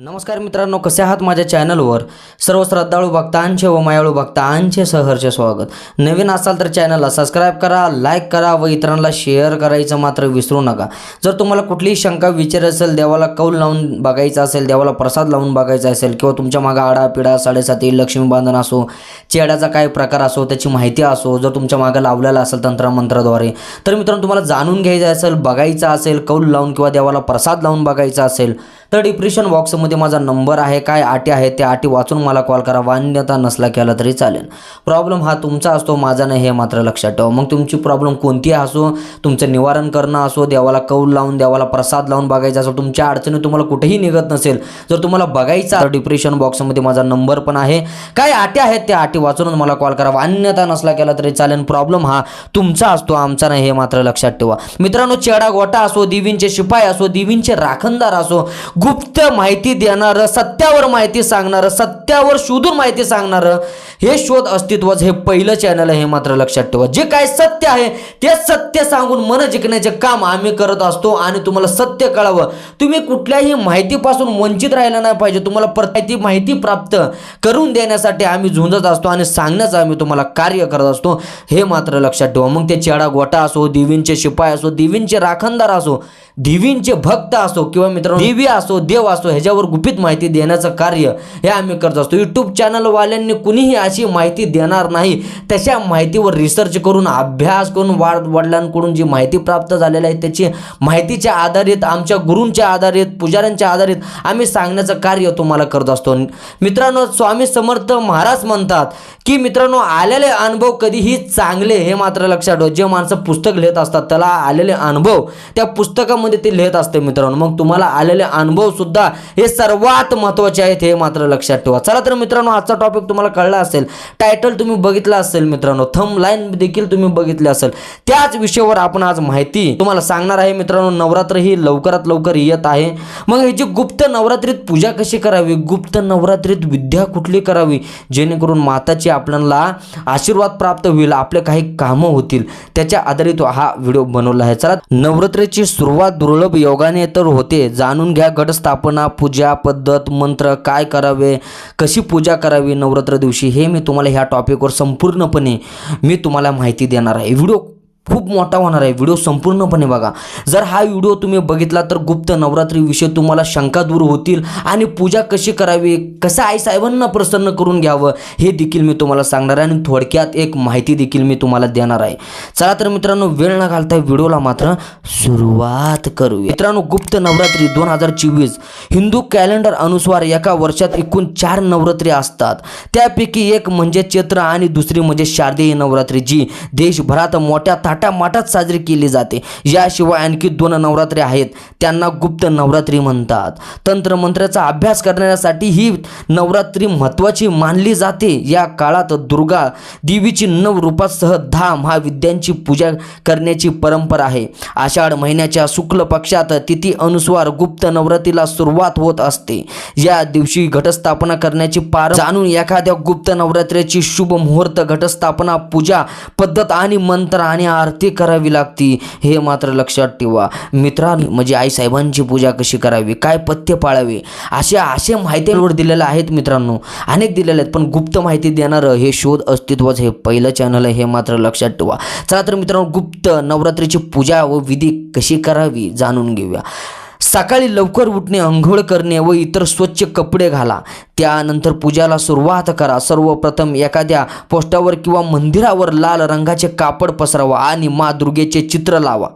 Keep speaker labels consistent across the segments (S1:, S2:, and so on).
S1: नमस्कार मित्रांनो कसे आहात माझ्या चॅनलवर? सर्व श्रद्धाळू भक्तांचे व मायाळू भक्तांचे सहर्ष स्वागत. नवीन असाल तर चॅनलला सबस्क्राईब करा लाईक करा व इतरांना शेअर करायचं मात्र विसरू नका. जर तुम्हाला कुठलीही शंका विचार असेल देवाला कौल लावून बघायचा असेल देवाला प्रसाद लावून बघायचा असेल किंवा तुमच्या मागं आडा पिढा साडेसाती लक्ष्मी बांधन असो चेड्याचा काय प्रकार असो त्याची माहिती असो जर तुमच्या मागं लावलेला असेल तंत्रमंत्राद्वारे तर मित्रांनो तुम्हाला जाणून घ्यायचं असेल बघायचं असेल कौल लावून किंवा देवाला प्रसाद लावून बघायचा असेल तर डिप्रेशन बॉक्समध्ये माझा नंबर आहे काय आटी आहे त्या आटी वाचून मला कॉल करा. मान्यता नसला केला तरी चालेल. प्रॉब्लेम हा तुमचा असतो माझा नाही हे मात्र लक्षात ठेवा. मग तुमची प्रॉब्लेम कोणती असो तुमचं निवारण करणं असो देवाला कौल लावून देवाला प्रसाद लावून बघायचा असो तुमच्या अडचणी तुम्हाला कुठेही निघत नसेल. जर तुम्हाला बघायचा डिप्रेशन बॉक्समध्ये माझा नंबर पण आहे. काय आटी आहेत त्या आटी वाचून मला कॉल करा. मान्यता नसला केला तरी चालेल. प्रॉब्लेम हा तुमचा असतो आमचा नाही हे मात्र लक्षात ठेवा. मित्रांनो चेडा गोटा असो देवींचे शिपाई असो देवींचे राखणदार असो गुप्त माहिती देणारं सत्यावर माहिती सांगणारं सत्यावर शोधून माहिती सांगणारं हे शोध अस्तित्वाचं हे पहिलं चॅनल आहे हे मात्र लक्षात ठेवा. जे काय सत्य आहे ते सत्य सांगून मन जिंकण्याचे काम आम्ही करत असतो आणि तुम्हाला सत्य कळावं. तुम्ही कुठल्याही माहितीपासून वंचित राहिलं नाही पाहिजे. तुम्हाला प्रत्येक माहिती प्राप्त करून देण्यासाठी आम्ही झुंजत असतो आणि सांगण्याचं आम्ही तुम्हाला कार्य करत असतो. हे मात्र लक्षात ठेवा. मग ते चेडा गोटा असो देवींचे शिपाई असो देवींचे राखणदार असो देवींचे भक्त असो किंवा मित्रांनो दिवी असो देव असो ह्याच्यावर गुपित माहिती देण्याचं कार्य हे आम्ही करत असतो. यूट्यूब चॅनलवाल्यांनी कुणीही अशी माहिती देणार नाही. तशा माहितीवर रिसर्च करून अभ्यास करून वाढ वडिलांकडून जी माहिती प्राप्त झालेली आहे त्याची माहितीच्या आधारित आमच्या गुरूंच्या आधारित पुजाऱ्यांच्या आधारित आम्ही सांगण्याचं कार्य तुम्हाला करत असतो. मित्रांनो स्वामी समर्थ महाराज म्हणतात की मित्रांनो आलेले अनुभव कधीही चांगले हे मात्र लक्षात ठेव. जे माणसं पुस्तक लिहित असतात त्याला आलेले अनुभव त्या पुस्तकामध्ये ते लिहित असते मित्रांनो. मग तुम्हाला आलेले अनुभव सुद्धा हे सर्वात महत्त्वाचे आहेत हे मात्र लक्षात ठेवा. चला तर मित्रांनो आजचा टॉपिक तुम्हाला कळला असेल टायटल तुम्ही बघितला असेल मित्रांनो थम लाईन देखील तुम्ही बघितले असेल. त्याच विषयावर आपण आज माहिती तुम्हाला सांगणार आहे मित्रांनो नवरात्र ही लवकरात लवकर येत आहे. मग ह्याची गुप्त नवरात्रीत पूजा कशी करावी? गुप्त नवरात्रीत विद्या कुठली करावी? जेणेकरून माताची आपल्याला आशीर्वाद प्राप्त होईल आपले काही कामं होतील. त्याच्या आधारित हा व्हिडिओ बनवला आहे. चला नवरात्रीची सुरुवात दुर्लभ योगाने तर होते. जाणून घ्या घटस्थापना पूजा पद्धत मंत्र काय करावे कशी पूजा करावी नवरात्र दिवशी हे मी तुम्हाला ह्या टॉपिकवर संपूर्णपणे मी तुम्हाला माहिती देणार आहे. व्हिडिओ खूप मोठा होणार आहे. व्हिडिओ संपूर्णपणे बघा. जर हा व्हिडिओ तुम्ही बघितला तर गुप्त नवरात्रीविषयी तुम्हाला शंका दूर होतील आणि पूजा कशी करावी कसं आई साहेबांना प्रसन्न करून घ्यावं हे देखील मी तुम्हाला सांगणार आहे आणि थोडक्यात एक माहिती देखील मी तुम्हाला देणार आहे. चला तर मित्रांनो वेळ न घालता व्हिडिओला मात्र सुरुवात करूया. मित्रांनो गुप्त नवरात्री दोन हजार चोवीस. हिंदू कॅलेंडर अनुसार एका वर्षात एकूण चार नवरात्री असतात. त्यापैकी एक म्हणजे चैत्र आणि दुसरी म्हणजे शारदीय नवरात्री जी देशभरात मोठ्या थाटामाटात साजरी केली जाते. याशिवाय आणखी दोन नवरात्री आहेत. त्यांना गुप्त नवरात्री म्हणतात. तंत्रमंत्राचा अभ्यास करण्यासाठी ही नवरात्री महत्त्वाची मानली जाते. या काळात दुर्गा देवीची नव रूपासह दहा महाविद्यांची पूजा करण्याची परंपरा आहे. आषाढ महिन्याच्या शुक्ल पक्षात तिथी अनुस्वार गुप्त नवरात्रीला सुरुवात होत असते. या दिवशी घटस्थापना करण्याची पार जाणून एखाद्या गुप्त नवरात्रीची शुभ मुहूर्त घटस्थापना पूजा पद्धत आणि मंत्र आणि आरती करावी लागती हे मात्र लक्षात ठेवा. मित्रांनो म्हणजे आईसाहेबांची पूजा कशी करावी? काय पथ्य पाळावे? असे असे माहितीवर दिलेले आहेत मित्रांनो. अनेक दिलेले आहेत पण गुप्त माहिती देणारं हे शोध अस्तित्वाचं हे पहिलं चॅनल आहे हे मात्र लक्षात ठेवा. चला तर मित्रांनो गुप्त नवरात्रीची पूजा व विधी कशी करावी जाणून घेऊया. सकाळी लवकर उठणे अंघोळ करणे व इतर स्वच्छ कपडे घाला. त्यानंतर पूजाला सुरुवात करा. सर्वप्रथम एखाद्या पोस्टावर किंवा मंदिरावर लाल रंगाचे कापड पसरावा आणि मा दुर्गेचे चित्र लावा.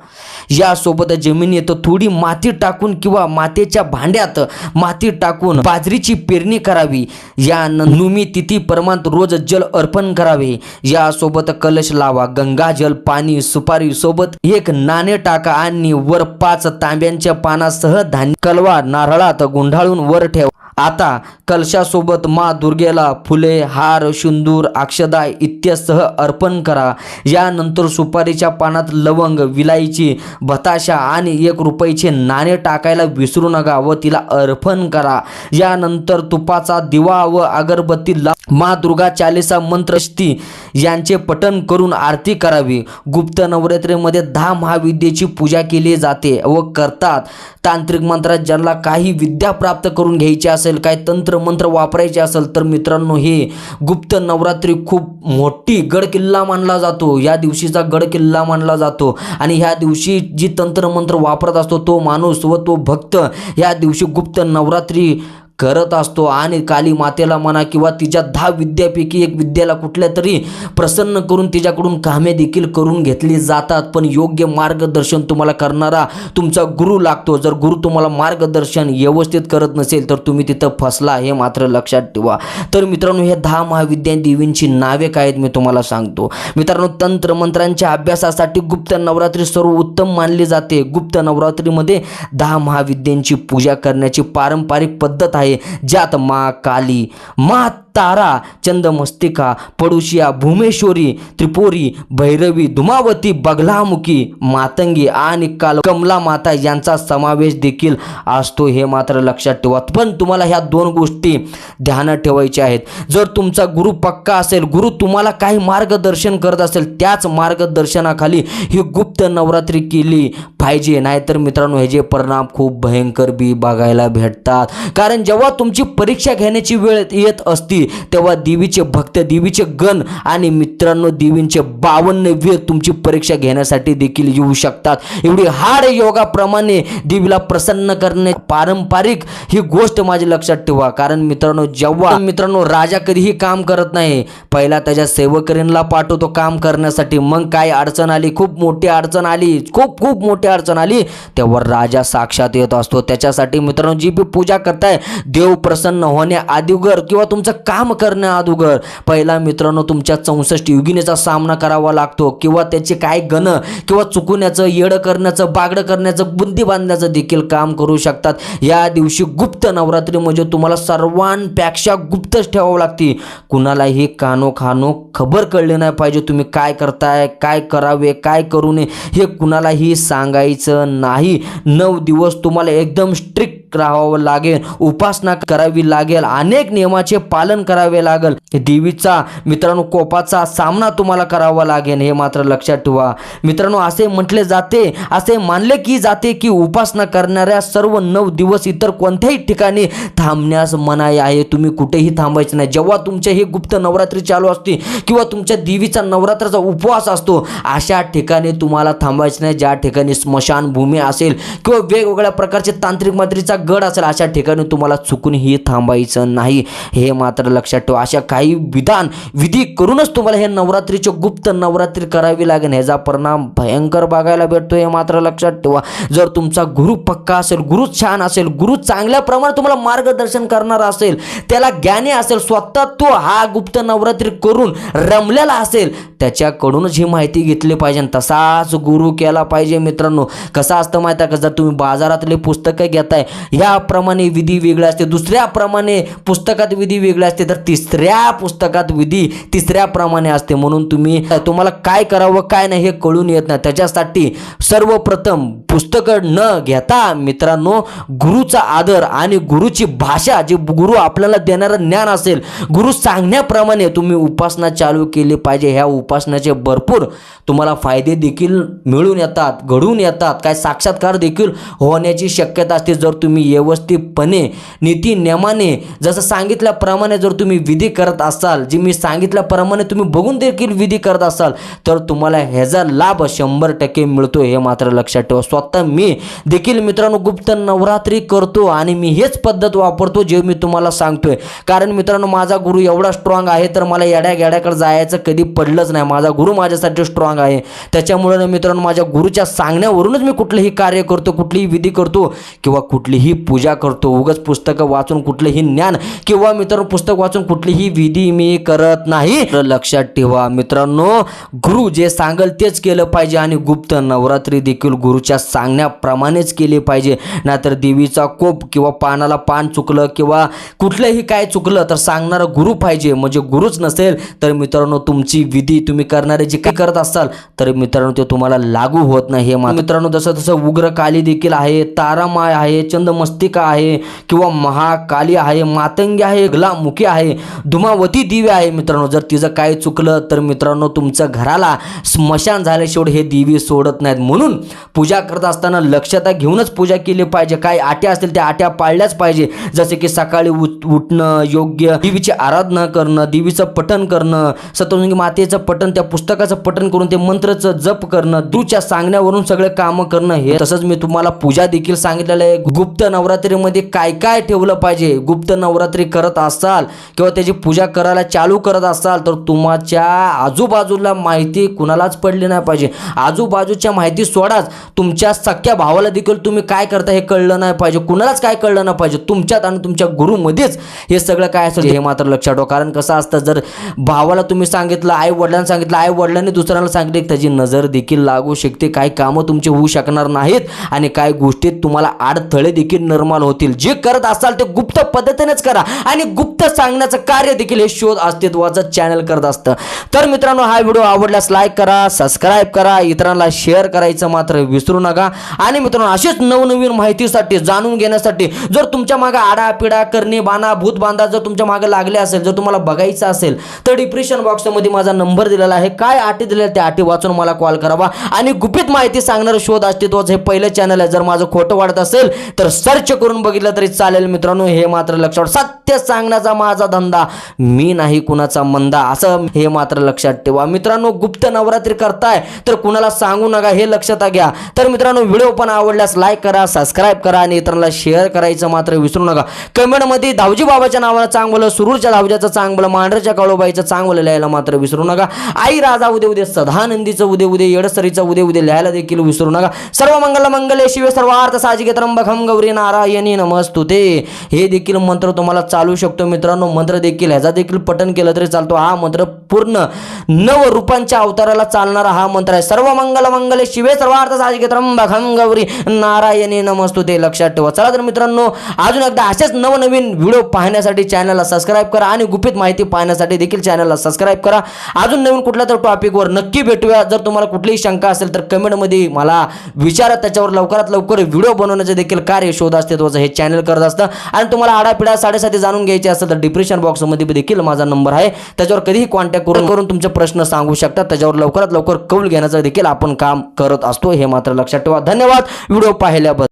S1: यासोबत जमिनीत थोडी माती टाकून किंवा मातेच्या भांड्यात माती टाकून बाजरीची पेरणी करावी. या नुमी तिथी परमांत रोज जल अर्पण करावे. यासोबत कलश लावा. गंगाजल पाणी सुपारी सोबत एक नाणे टाका आणि वर पाच तांब्यांच्या पानास यासह धान्य कलवा नारळात गुंडाळून वर ठेवा. आता कलशासोबत मा दुर्गेला फुले हार शुंदूर अक्षदा इत्यासह अर्पण करा. यानंतर सुपारीच्या पानात लवंग विलायची बताशा आणि एक रुपयाचे नाणे टाकायला विसरू नका व तिला अर्पण करा. यानंतर तुपाचा दिवा व अगरबत्ती ला मा दुर्गा चालिसा मंत्रस्ती यांचे पठण करून आरती करावी. गुप्त नवरात्रीमध्ये दहा महाविद्येची पूजा केली जाते व करतात. तांत्रिक मंत्रात ज्यांना काही विद्या प्राप्त करून घ्यायची असेल काही तंत्र मंत्र वापरायचे असेल तर मित्रांनो हे गुप्त नवरात्री खूप मोठी गड किल्ला मानला जातो. या दिवशीचा गड किल्ला मानला जातो. आणि ह्या दिवशी जी तंत्र मंत्र वापरत असतो तो माणूस व तो भक्त या दिवशी गुप्त नवरात्री करत असतो. आणि काली मातेला म्हणा किंवा तिच्या दहा विद्यापैकी एक विद्याला कुठल्या तरी प्रसन्न करून तिच्याकडून कामे देखील करून घेतली जातात. पण योग्य मार्गदर्शन तुम्हाला करणारा तुमचा गुरु लागतो. जर गुरु तुम्हाला मार्गदर्शन व्यवस्थित करत नसेल तर तुम्ही तिथं फसला हे मात्र लक्षात ठेवा. तर मित्रांनो हे दहा महाविद्या देवींची नावे काय आहेत मी तुम्हाला सांगतो. मित्रांनो तंत्र मंत्रांच्या अभ्यासासाठी गुप्त नवरात्री सर्व उत्तम मानली जाते. गुप्त नवरात्रीमध्ये दहा महाविद्यांची पूजा करण्याची पारंपरिक पद्धत आहे. ज्यात मा काली मा तारा चंदमस्तिका पडुशिया भूमेश्वरी त्रिपुरी भैरवी धुमावती बगलामुखी मातंगी आणि काल कमला माता यांचा समावेश देखील असतो हे मात्र लक्षात ठेवा. पण तुम्हाला ह्या दोन गोष्टी ध्यानात ठेवायच्या आहेत. जर तुमचा गुरु पक्का असेल गुरु तुम्हाला काही मार्गदर्शन करत असेल त्याच मार्गदर्शनाखाली ही गुप्त नवरात्री केली पाहिजे. नाहीतर मित्रांनो ह्याचे परिणाम खूप भयंकर बी बघायला भेटतात. कारण जेव्हा तुमची परीक्षा घेण्याची वेळ येत असती तेव्हा देवीचे भक्त देवीचे गण आणि मित्रांनो देवींचे बावन्न वीर तुमची परीक्षा घेण्यासाठी देखील येऊ शकतात. एवढी हाड योगाप्रमाणे देवीला प्रसन्न करणे पारंपरिक ही गोष्ट माझी लक्षात ठेवा. कारण मित्रांनो जेव्हा मित्रांनो राजा कधीही काम करत नाही पहिला त्याच्या सेवकरींना पाठवतो काम करण्यासाठी. मग काय अडचण आली? खूप मोठी अडचण आली. खूप खूप मोठी अडचण आली. तेव्हा राजा साक्षात येत असतो. त्याच्यासाठी मित्रांनो जी बी पूजा करताय देव प्रसन्न होण्या अगोदर किंवा तुमचं काम करण्याअगोदर पहिला मित्रांनो तुमच्या चौसष्ट युगिनीचा सामना करावा लागतो. किंवा त्याचे काय गण किंवा चुकवण्याचं येडं करण्याचं बागडं करण्याचं बुद्धी बांधण्याचं देखील काम करू शकतात. या दिवशी गुप्त नवरात्री म्हणजे तुम्हाला सर्वांपेक्षा गुप्तच ठेवावं लागते. कुणालाही कानो खानो खबर कळली नाही पाहिजे. तुम्ही काय करताय काय करावे काय करू नये हे कुणालाही सांगायचं नाही. नऊ दिवस तुम्हाला एकदम स्ट्रिक्ट राहावं लागेल. उपासना करावी लागेल. अनेक नियमाचे पालन करावे लागेल. देवीचा मित्रांनो कोपाचा सामना तुम्हाला करावा लागेल हे मात्र लक्षात ठेवा. मित्रांनो असे म्हटले जाते असे मानले की जाते की उपासना करणाऱ्या सर्व नऊ दिवस इतर कोणत्याही ठिकाणी थांबण्यास मनाई आहे. तुम्ही कुठेही थांबायचं नाही. जेव्हा तुमचे हे गुप्त नवरात्री चालू असते किंवा तुमच्या देवीचा नवरात्राचा उपवास असतो अशा ठिकाणी तुम्हाला थांबायचं नाही. ज्या ठिकाणी स्मशानभूमी असेल किंवा वेगवेगळ्या प्रकारचे तांत्रिक मात्रीचा गड असेल अशा ठिकाणी तुम्हाला चुकूनही थांबायचं नाही. हे मात्र लक्षात ठेवा. अशा काही विधान विधी करूनच तुम्हाला हे नवरात्रीचे गुप्त नवरात्री करावी लागेल. ह्याचा परिणाम भयंकर बघायला भेटतो हे मात्र लक्षात ठेवा. जर तुमचा गुरु पक्का असेल गुरु छान असेल गुरु चांगल्या प्रमाणात तुम्हाला मार्गदर्शन करणारा असेल त्याला ज्ञानी असेल स्वतः तो हा गुप्त नवरात्री करून रमलेला असेल त्याच्याकडूनच ही माहिती घेतली पाहिजे. तसाच गुरु केला पाहिजे मित्रांनो. कसं असतं माहिती आहे का? जर तुम्ही बाजारातले पुस्तकं घेताय ह्याप्रमाणे विधी वेगळे असते. दुसऱ्याप्रमाणे पुस्तकात विधी वेगळे असते. तर तिसऱ्या पुस्तकात विधी तिसऱ्याप्रमाणे असते. म्हणून तुम्ही तुम्हाला काय करावं काय नाही हे कळून येत नाही. त्याच्यासाठी सर्वप्रथम पुस्तकं न घेता मित्रांनो गुरुचा आदर आणि गुरुची भाषा जे गुरु आपल्याला देणारं ज्ञान असेल गुरु सांगण्याप्रमाणे तुम्ही उपासना चालू केली पाहिजे. ह्या उपासनाचे भरपूर तुम्हाला फायदे देखील मिळून येतात घडून येतात. काय साक्षात्कार देखील होण्याची शक्यता असते. जर तुम्ही व्यवस्थितपणे नीती नियमाने जसं सांगितल्याप्रमाणे जर तुम्ही विधी करत असाल जी मी सांगितल्याप्रमाणे तुम्ही बघून देखील विधी करत असाल तर तुम्हाला ह्याचा लाभ शंभर टक्के मिळतो हे मात्र लक्षात ठेवा. स्वतः मी देखील मित्रांनो गुप्त नवरात्री करतो आणि मी हेच पद्धत वापरतो जे मी तुम्हाला सांगतोय. कारण मित्रांनो माझा गुरु एवढा स्ट्रॉंग आहे तर मला येड्या गेड्याकडे जायचं कधी पडलंच नाही. माझा गुरु माझ्यासाठी स्ट्रॉंग आहे. त्याच्यामुळे मित्रांनो माझ्या गुरुच्या सांगण्यावरूनच मी कुठलंही कार्य करतो कुठलीही विधी करतो किंवा कुठलीही पूजा करतो. उगाच पुस्तकं वाचून कुठलंही ज्ञान किंवा मित्रांनो पुस्तक पुस्तक वाचून कुठलीही विधी मी करत नाही. तर लक्षात ठेवा मित्रांनो गुरु जे सांगल तेच केलं पाहिजे आणि गुप्त नवरात्री देखील गुरुच्या सांगण्याप्रमाणेच केली पाहिजे. नाहीतर देवीचा कोप किंवा पानाला पान चुकलं किंवा कुठलंही काय चुकलं तर सांगणारा गुरु पाहिजे. म्हणजे गुरुच नसेल तर मित्रांनो तुमची विधी तुम्ही करणारे जे काही करत असाल तर मित्रांनो ते तुम्हाला लागू होत नाही. हे मित्रांनो जसं तसं उग्र काली देखील आहे तारामाय आहे चंदमस्तिका आहे किंवा महाकाली आहे मातंगी आहे गलामुखी आहे. धुमावती दिवे आहे मित्रांनो. जर तिचं काय चुकलं तर मित्रांनो तुमचं घराला स्मशान झाल्याशिवाय हे दिवे सोडत नाहीत. म्हणून पूजा करत असताना लक्षता घेऊनच पूजा केली पाहिजे. काय आट्या असतील त्या आट्या पाळल्याच पाहिजे. जसे की सकाळी उठ उठणं योग्य. देवीची आराधना करणं देवीचं पठण करणं सतरंगी मातेचं पठण त्या पुस्तकाचं पठण करून ते मंत्रचं जप करणं दूच्या सांगण्यावरून सगळे कामं करणं हे तसंच मी तुम्हाला पूजा देखील सांगितलेलं आहे. गुप्त नवरात्रीमध्ये काय काय ठेवलं पाहिजे? गुप्त नवरात्री करत असाल किंवा त्याची पूजा करायला चालू करत असाल तर तुमच्या आजूबाजूला माहिती कुणालाच पडली नाही पाहिजे. आजूबाजूच्या माहिती सोडाच. तुमच्या सख्या भावाला देखील तुम्ही काय करता हे कळलं नाही पाहिजे. कुणालाच काय कळलं नाही पाहिजे. तुमच्यात आणि तुमच्या गुरुमध्येच हे सगळं काय असेल हे मात्र लक्षात ठेवा. कारण कसं असतं जर भावाला तुम्ही सांगितलं आई वडिलांना सांगितलं आई वडिलांनी दुसऱ्याला सांगितले की त्याची नजर देखील लागू शकते. काही कामं तुमची होऊ शकणार नाहीत आणि काही गोष्टीत तुम्हाला अडथळे देखील निर्माण होतील. जे करत असाल ते गुप्त पद्धतीनेच करा आणि गुप्त सांगण्याचं कार्य देखील हे शोध अस्तित्वाचं चॅनल करत असतं. तर मित्रांनो हा व्हिडिओ आवडल्यास लाईक करा सबस्क्राईब करा इतरांना शेअर करायचं मात्र विसरू नका. आणि मित्रांनो अशीच नवनवीन माहितीसाठी जाणून घेण्यासाठी जर तुमच्या मागे आडापिडा करणे बाणा भूत बांधा जर तुमच्या मागे लागले असेल जर तुम्हाला बघायचं असेल तर डिप्रेशन बॉक्समध्ये माझा नंबर दिलेला आहे. काय अटी दिलेल्या त्या अटी वाचून मला कॉल करावा. आणि गुपित माहिती सांगणारं शोध अस्तित्वाचं हे पहिलं चॅनल आहे. जर माझं खोटं वाढत असेल तर सर्च करून बघितलं तरी चालेल मित्रांनो. हे मात्र लक्षात सत्य सांगण्याचा माझा धंदा मी नाही कुणाचा मंदा. असं हे मात्र लक्षात ठेवा. मित्रांनो गुप्त नवरात्री करताय तर कुणाला सांगू नका हे लक्षात घ्या. तर मित्रांनो व्हिडिओ पण आवडल्यास लाईक करा सबस्क्राईब करा आणि इतरांना शेअर करायचं मात्र विसरू नका. कमेंटमध्ये धावजी बाबाच्या नावाला चांगलं सुरूरच्या धावजाचं चांगलं मांढरच्या काळोबाईचं चांगलं लिहायला मात्र विसरू नका. आई राजा उदे उदे सदानंदीचं उदे उदे येडसरीचं उदे उद्या लिहायला देखील विसरू नका. सर्व मंगल मंगले शिवे सर्वार्थ साजिके त्र्यंबकम गौरी नारायणी नमस्तुते. हे देखील मंत्र तुम्हाला चालू शकतो मित्रांनो. मंत्र देखील ह्याचा देखील पठन केलं तरी चालतो. हा मंत्र पूर्ण नव रूपांच्या अवताराला चालणारा हा मंत्र आहे. सर्व मंगल मंगले शिवे सर्वार्थ साजिके त्र्यंबकम गौरी नारायणी नमस्तुते. लक्षात ठेवा. चला तर मित्रांनो अजून एकदा असेच नवनवीन व्हिडिओ पाहण्यासाठी चॅनलला सबस्क्राईब करा आणि गुपित माहिती पाहण्यासाठी देखील चॅनलला सबस्क्राईब करा. अजून नवीन कुठल्या तर टॉपिकवर नक्की भेटूया. जर तुम्हाला कुठलीही शंका असेल तर कमेंटमध्ये मला विचारा. त्याच्यावर लवकरात लवकर व्हिडिओ बनवण्याचे देखील कार्य शोध अस्तित्वाचं हे चॅनल करत असतं. आणि तुम्हाला आडापिडा साडेसाती जाणून घ्यायचे असेल तर डिप्रेशन बॉक्समध्ये देखील माझा नंबर आहे. त्याच्यावर कधीही कॉन्टॅक्ट करून करून तुमचे प्रश्न सांगू शकता. त्याच्यावर लवकरात लवकर कौल घेण्याचं देखील आपण काम करत असतो. हे मात्र लक्षात ठेवा. धन्यवाद. व्हिडिओ पाहिल्याबद्दल.